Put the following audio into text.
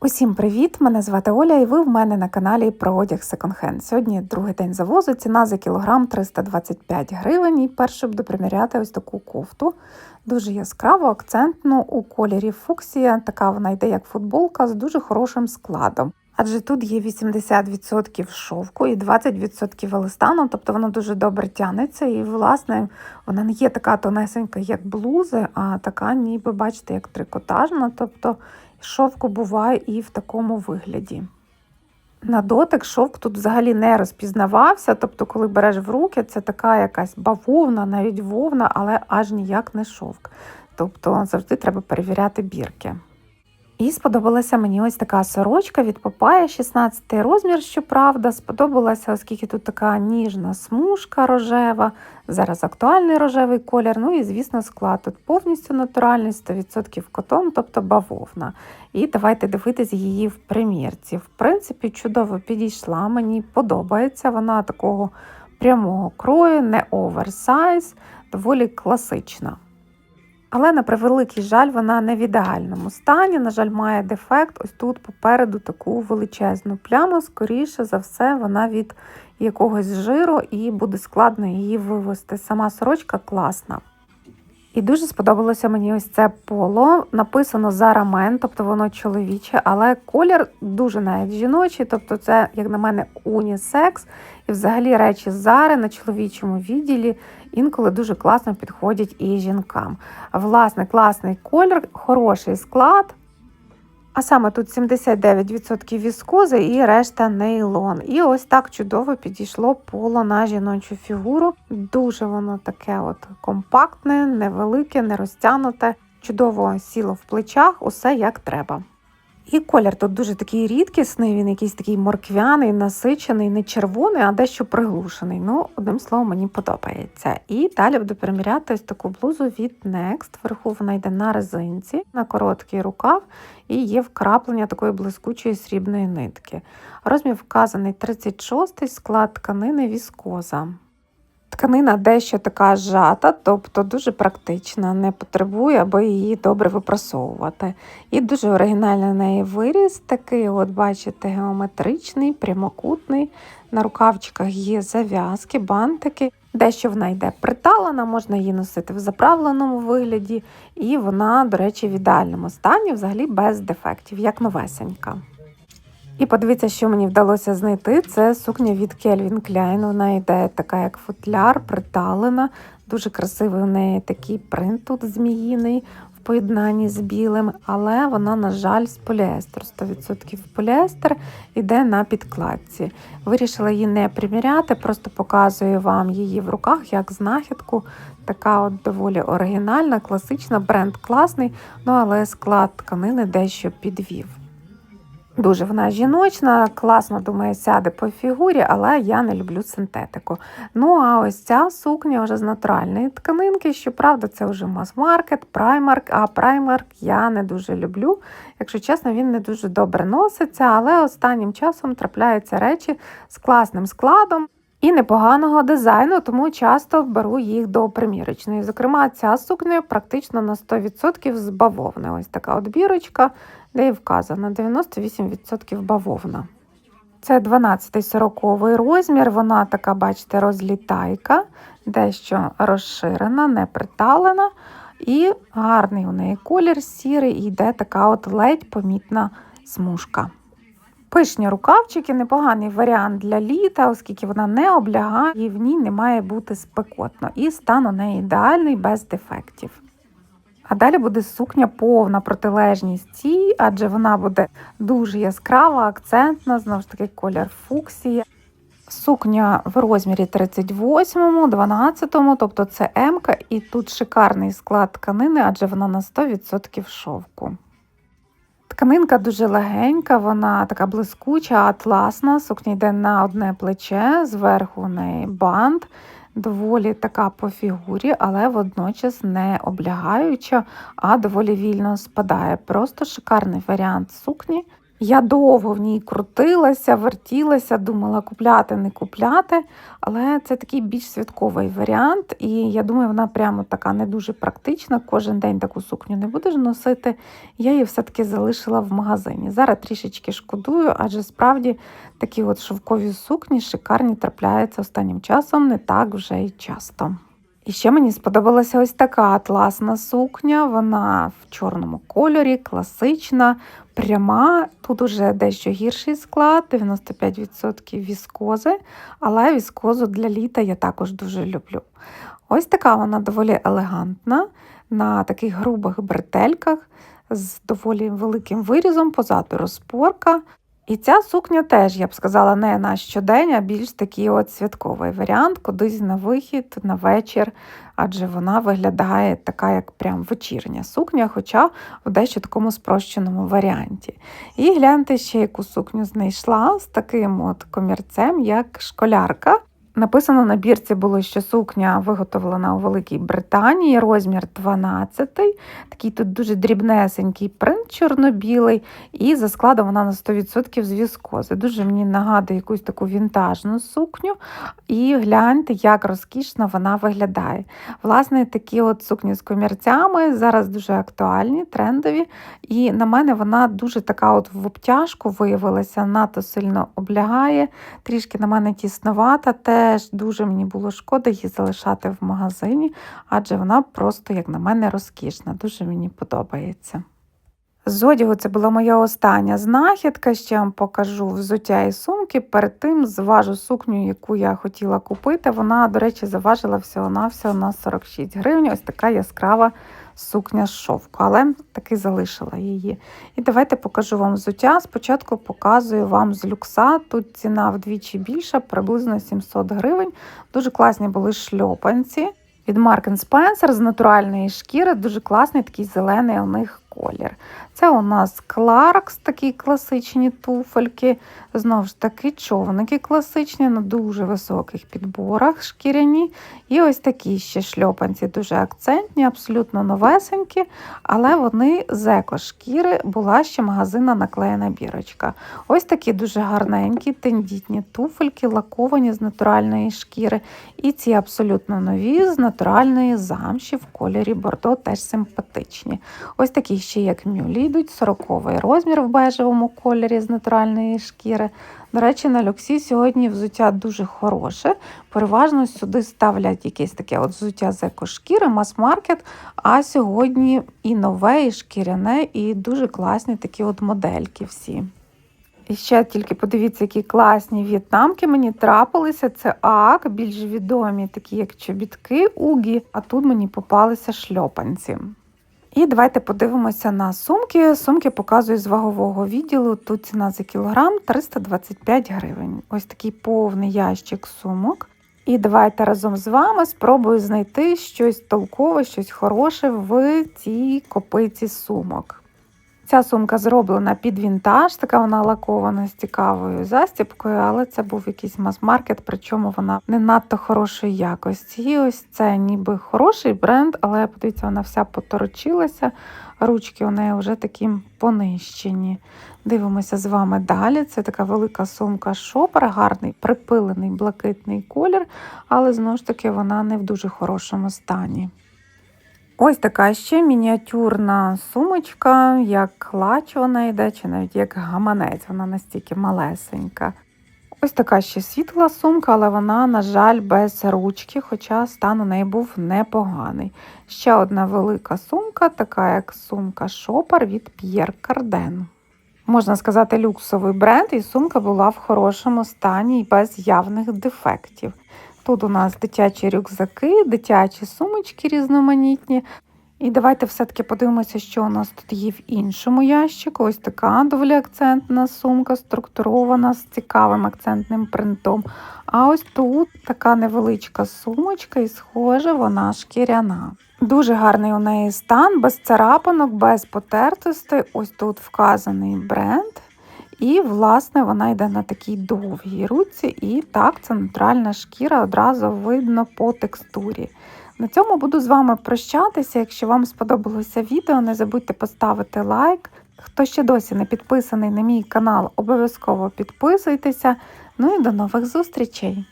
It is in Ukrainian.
Усім привіт! Мене звати Оля, і ви в мене на каналі про одяг секонд-хенд. Сьогодні другий день завозу, ціна за кілограм 325 гривень. І перше буду приміряти ось таку кофту. Дуже яскраво, акцентну у кольорі фуксія. Така вона йде як футболка з дуже хорошим складом. Адже тут є 80% шовку і 20% еластану, тобто воно дуже добре тягнеться. І, власне, вона не є така тонесенька, як блузи, а така, ніби, бачите, як трикотажна. тобто Шовку буває і в такому вигляді. На дотик шовк тут взагалі не розпізнавався, тобто, коли береш в руки, це така якась бавовна, навіть вовна, але аж ніяк не шовк. Тобто завжди треба перевіряти бірки. І сподобалася мені ось така сорочка від Попая, 16 розмір, щоправда. Сподобалася, оскільки тут така ніжна смужка рожева, зараз актуальний рожевий колір. Ну і, звісно, склад тут повністю натуральний, 100% котон, тобто бавовна. І давайте дивитись її в примірці. В принципі, чудово підійшла, мені подобається. Вона такого прямого крою, не оверсайз, доволі класична. Але, на превеликий жаль, вона не в ідеальному стані. На жаль, має дефект. Ось тут попереду таку величезну пляму. Скоріше за все, вона від якогось жиру і буде складно її вивести. Сама сорочка класна. І дуже сподобалося мені ось це поло. Написано зарамен, тобто воно чоловіче, але колір дуже навіть жіночий, тобто це, як на мене, унісекс. І взагалі речі зари на чоловічому відділі інколи дуже класно підходять і жінкам. Власне, класний колір, хороший склад. А саме тут 79% віскози і решта нейлон. І ось так чудово підійшло поло на жіночу фігуру. Дуже воно таке от компактне, невелике, не розтягнуте, чудово сіло в плечах, усе як треба. І колір тут дуже такий рідкісний, він якийсь такий морквяний, насичений, не червоний, а дещо приглушений. Ну, одним словом, мені подобається. І далі буду приміряти ось таку блузу від Next. Вверху вона йде на резинці, на короткий рукав, і є вкраплення такої блискучої срібної нитки. Розмір вказаний 36 склад тканини віскоза. Тканина дещо така зжата, тобто дуже практична, не потребує, аби її добре випрасовувати. І дуже оригінальний неї виріз, такий, от бачите, геометричний, прямокутний. На рукавчиках є зав'язки, бантики. Дещо вона йде приталена, можна її носити в заправленому вигляді, і вона, до речі, в ідеальному стані, взагалі без дефектів, як новесенька. І подивіться, що мені вдалося знайти. Це сукня від Calvin Klein. Вона йде така, як футляр, приталена. Дуже красивий у неї такий принт тут зміїний в поєднанні з білим, але вона, на жаль, з поліестеру. 100% поліестер йде на підкладці. Вирішила її не приміряти, просто показую вам її в руках як знахідку. Така от доволі оригінальна, класична, бренд класний, ну але склад тканини дещо підвів. Дуже вона жіночна, класно, думаю, сяде по фігурі, але я не люблю синтетику. Ну, а ось ця сукня вже з натуральної тканинки. Щоправда, це вже мас-маркет, праймарк, а праймарк я не дуже люблю. Якщо чесно, він не дуже добре носиться, але останнім часом трапляються речі з класним складом. І непоганого дизайну, тому часто беру їх до примірочної. Зокрема, ця сукня практично на 100% з бавовни. Ось така от бірочка, де і вказано 98% бавовна. Це 12-40 розмір, вона така, бачите, розлітайка, дещо розширена, не приталена. І гарний у неї колір сірий, і йде така от ледь помітна смужка. Пишні рукавчики непоганий варіант для літа, оскільки вона не облягає і в ній не має бути спекотно. І стан у неї ідеальний, без дефектів. А далі буде сукня повна протилежність цій, адже вона буде дуже яскрава, акцентна, знову ж таки, колір фуксії. Сукня в розмірі 38, 12, тобто це М, і тут шикарний склад тканини, адже вона на 100% шовку. Тканинка дуже легенька, вона така блискуча, атласна. Сукня йде на одне плече, зверху у неї бант, доволі така по фігурі, але водночас не облягаюча, а доволі вільно спадає. Просто шикарний варіант сукні. Я довго в ній крутилася, вертілася, думала купляти, не купляти, але це такий більш святковий варіант, і я думаю, вона прямо така не дуже практична. Кожен день таку сукню не будеш носити. Я її все-таки залишила в магазині. Зараз трішечки шкодую, адже справді такі от шовкові сукні шикарні трапляються останнім часом не так вже й часто. І ще мені сподобалася ось така атласна сукня. Вона в чорному кольорі, класична, пряма. Тут уже дещо гірший склад, 95% віскози, але віскозу для літа я також дуже люблю. Ось така вона доволі елегантна, на таких грубих бретельках з доволі великим вирізом, позаду розпорка. І ця сукня теж, я б сказала, не на щодень, а більш такий от святковий варіант, кудись на вихід, на вечір, адже вона виглядає така, як прям вечірня сукня, хоча в дещо такому спрощеному варіанті. І гляньте ще, яку сукню знайшла з таким от комірцем, як школярка. Написано на бірці було, що сукня виготовлена у Великій Британії, розмір 12. Такий тут дуже дрібнесенький принт чорно-білий, і за складом вона на 100% з віскози. Дуже мені нагадує якусь таку вінтажну сукню. І гляньте, як розкішно вона виглядає. Власне, такі от сукні з комірцями зараз дуже актуальні, трендові. І на мене вона дуже така от в обтяжку виявилася, надто сильно облягає, трішки на мене тісновата. Теж дуже мені було шкода її залишати в магазині, адже вона просто, як на мене, розкішна. Дуже мені подобається. З одягу це була моя остання знахідка. Ще вам покажу взуття і сумки. Перед тим зважу сукню, яку я хотіла купити. Вона, до речі, заважила всього-навсього на 46 гривень. Ось така яскрава сукня з шовку, але таки залишила її. І давайте покажу вам взуття. Спочатку показую вам з люкса. Тут ціна вдвічі більша, приблизно 700 гривень. Дуже класні були шльопанці. Від Mark Spencer з натуральної шкіри, дуже класний такий зелений у них колір. Це у нас Clarks, такі класичні туфельки. Знову ж таки, човники класичні, на дуже високих підборах шкіряні. І ось такі ще шльопанці, дуже акцентні, абсолютно новесенькі, але вони з еко-шкіри, була ще магазинна наклеєна бірочка. Ось такі дуже гарненькі, тендітні туфельки, лаковані з натуральної шкіри. І ці абсолютно нові, з натуральної замші в кольорі бордо, теж симпатичні. Ось такі ще як мюлі йдуть 40 розмір в бежевому кольорі з натуральної шкіри. До речі, на люксі сьогодні взуття дуже хороше. Переважно сюди ставлять якесь таке от взуття з екошкіри, мас-маркет. А сьогодні і нове, і шкіряне, і дуже класні такі от модельки всі. І ще тільки подивіться, які класні в'єтнамки мені трапилися. Це ак, більш відомі, такі як чобітки, угі, а тут мені попалися шльопанці. І давайте подивимося на сумки. Сумки показую з вагового відділу. Тут ціна за кілограм 325 гривень. Ось такий повний ящик сумок. І давайте разом з вами спробую знайти щось толкове, щось хороше в цій копиці сумок. Ця сумка зроблена під вінтаж, така вона лакована з цікавою застіпкою, але це був якийсь мас-маркет, причому вона не надто хорошої якості. І ось це ніби хороший бренд, але подивіться, вона вся поторочилася. Ручки у неї вже такі понищені. Дивимося з вами далі. Це така велика сумка шопер, гарний припилений блакитний колір, але знову ж таки вона не в дуже хорошому стані. Ось така ще мініатюрна сумочка, як клач вона йде, чи навіть як гаманець, вона настільки малесенька. Ось така ще світла сумка, але вона, на жаль, без ручки, хоча стан у неї був непоганий. Ще одна велика сумка, така як сумка шопер від Pierre Cardin. Можна сказати, люксовий бренд, і сумка була в хорошому стані і без явних дефектів. Тут у нас дитячі рюкзаки, дитячі сумочки різноманітні. І давайте все-таки подивимося, що у нас тут є в іншому ящику. Ось така доволі акцентна сумка, структурована з цікавим акцентним принтом. А ось тут така невеличка сумочка, і, схоже, вона шкіряна. Дуже гарний у неї стан, без царапанок, без потертостей. Ось тут вказаний бренд. І, власне, вона йде на такій довгій руці, і так, це натуральна шкіра, одразу видно по текстурі. На цьому буду з вами прощатися. Якщо вам сподобалося відео, не забудьте поставити лайк. Хто ще досі не підписаний на мій канал, обов'язково підписуйтеся. Ну і до нових зустрічей!